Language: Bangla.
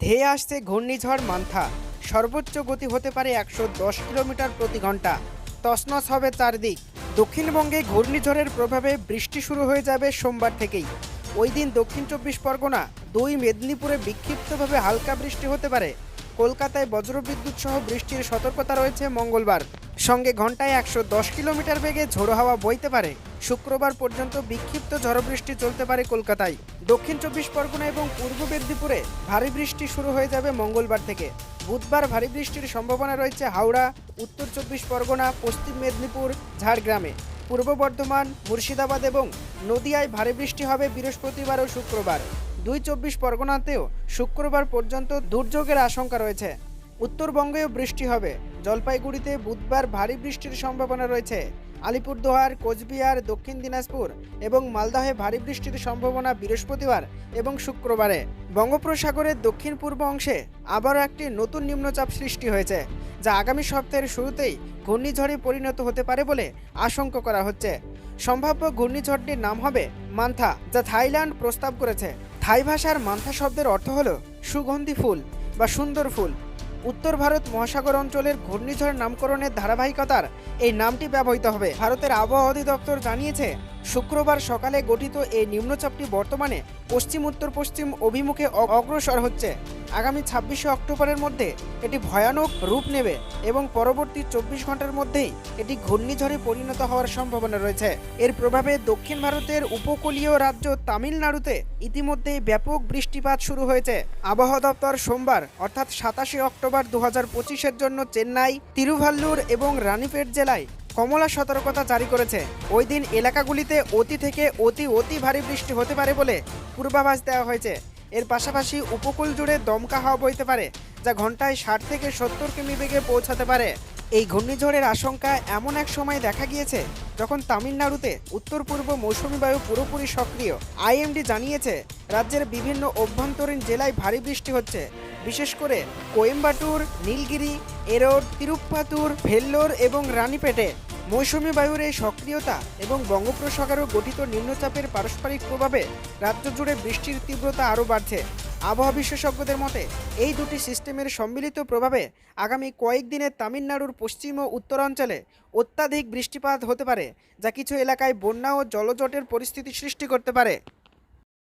ধেয়ে আসছে ঘূর্ণিঝড় মান্থা। সর্বোচ্চ গতি হতে পারে একশো দশ কিলোমিটার প্রতি ঘণ্টা। তসনস হবে চারদিক। দক্ষিণবঙ্গে ঘূর্ণিঝড়ের প্রভাবে বৃষ্টি শুরু হয়ে যাবে সোমবার থেকেই। ওই দিন দক্ষিণ চব্বিশ পরগনা, দুই মেদিনীপুরে বিক্ষিপ্তভাবে হালকা বৃষ্টি হতে পারে। কলকাতায় বজ্রবিদ্যুৎ সহ বৃষ্টির সতর্কতা রয়েছে মঙ্গলবার। সঙ্গে ঘন্টায় একশো দশ কিলোমিটার বেগে ঝোড়ো হাওয়া বইতে পারে। শুক্রবার পর্যন্ত বিক্ষিপ্ত ঝড় বৃষ্টি চলতে পারে কলকাতায়। দক্ষিণ চব্বিশ পরগনা এবং পূর্ব মেদিনীপুরে ভারী বৃষ্টি শুরু হয়ে যাবে মঙ্গলবার থেকে। বুধবার ভারী বৃষ্টির সম্ভাবনা রয়েছে হাওড়া, উত্তর চব্বিশ পরগনা, পশ্চিম মেদিনীপুর, ঝাড়গ্রামে। পূর্ব বর্ধমান, মুর্শিদাবাদ এবং নদিয়ায় ভারী বৃষ্টি হবে বৃহস্পতিবার ও শুক্রবার। দুই চব্বিশ পরগনাতেও শুক্রবার পর্যন্ত দুর্যোগের আশঙ্কা রয়েছে। উত্তরবঙ্গেও বৃষ্টি হবে। জলপাইগুড়িতে বুধবার ভারী বৃষ্টির সম্ভাবনা রয়েছে। আলিপুরদুয়ার, কোচবিহার, দক্ষিণ দিনাজপুর এবং মালদাহে ভারী বৃষ্টির সম্ভাবনা বৃহস্পতিবার এবং শুক্রবারে। বঙ্গোপসাগরের দক্ষিণ পূর্ব অংশে আবারও একটি নতুন নিম্নচাপ সৃষ্টি হয়েছে, যা আগামী সপ্তাহের শুরুতেই ঘূর্ণিঝড়ে পরিণত হতে পারে বলে আশঙ্কা করা হচ্ছে। সম্ভাব্য ঘূর্ণিঝড়টির নাম হবে মান্থা, যা থাইল্যান্ড প্রস্তাব করেছে। থাই ভাষার মান্থা শব্দের অর্থ হল সুগন্ধি ফুল বা সুন্দর ফুল। উত্তর ভারত মহাসাগর অঞ্চলের ঘূর্ণিঝড় নামকরণের ধারাবাহিকতার এই নামটি ব্যবহৃত হবে। ভারতের আবহাওয়া অধিদপ্তর জানিয়েছে শুক্রবার সকালে গঠিত এই নিম্নচাপটি বর্তমানে পশ্চিম উত্তর পশ্চিম অভিমুখে অগ্রসর হচ্ছে। আগামী ছাব্বিশে অক্টোবরের মধ্যে এটি ভয়ানক রূপ নেবে এবং পরবর্তী চব্বিশ ঘণ্টার মধ্যেই এটি ঘূর্ণিঝড়ে পরিণত হওয়ার সম্ভাবনা রয়েছে। এর প্রভাবে দক্ষিণ ভারতের উপকূলীয় রাজ্য তামিলনাড়ুতে ইতিমধ্যেই ব্যাপক বৃষ্টিপাত শুরু হয়েছে। আবহাওয়া দপ্তর সোমবার, অর্থাৎ সাতাশে অক্টোবর দু হাজার জন্য চেন্নাই, তিরুভাল্লুর এবং রানীপেট জেলায় কমলা সতর্কতা জারি করেছে। ওই দিন এলাকাগুলিতে অতি থেকে অতি অতি ভারী বৃষ্টি হতে পারে বলে পূর্বাভাস দেওয়া হয়েছে। এর পাশাপাশি উপকূল জুড়ে দমকা হাওয়া বইতে পারে, যা ঘন্টায় ষাট থেকে সত্তর কিমি বেগে পৌঁছাতে পারে। এই ঘূর্ণিঝড়ের আশঙ্কা এমন এক সময় দেখা গিয়েছে, যখন তামিলনাড়ুতে উত্তর পূর্ব মৌসুমী বায়ু পুরোপুরি সক্রিয়। আইএমডি জানিয়েছে, রাজ্যের বিভিন্ন অভ্যন্তরীণ জেলায় ভারী বৃষ্টি হচ্ছে। বিশেষ করে কোয়েম্বাটুর, নীলগিরি এরোড তিরুপ্পাতুর, ভেল্লোর এবং রানীপেটে। মৌসুমি বায়ুর এই সক্রিয়তা এবং বঙ্গোপসাগরে গঠিত নিম্নচাপের পারস্পরিক প্রভাবে রাজ্য জুড়ে বৃষ্টির তীব্রতা আরও বাড়ছে। আবহাওয়া বিশেষজ্ঞদের মতে, এই দুটি সিস্টেমের সম্মিলিত প্রভাবে আগামী কয়েকদিনে তামিলনাড়ুর পশ্চিম ও উত্তরাঞ্চলে অত্যাধিক বৃষ্টিপাত হতে পারে, যা কিছু এলাকায় বন্যা ও জলজটের পরিস্থিতি সৃষ্টি করতে পারে।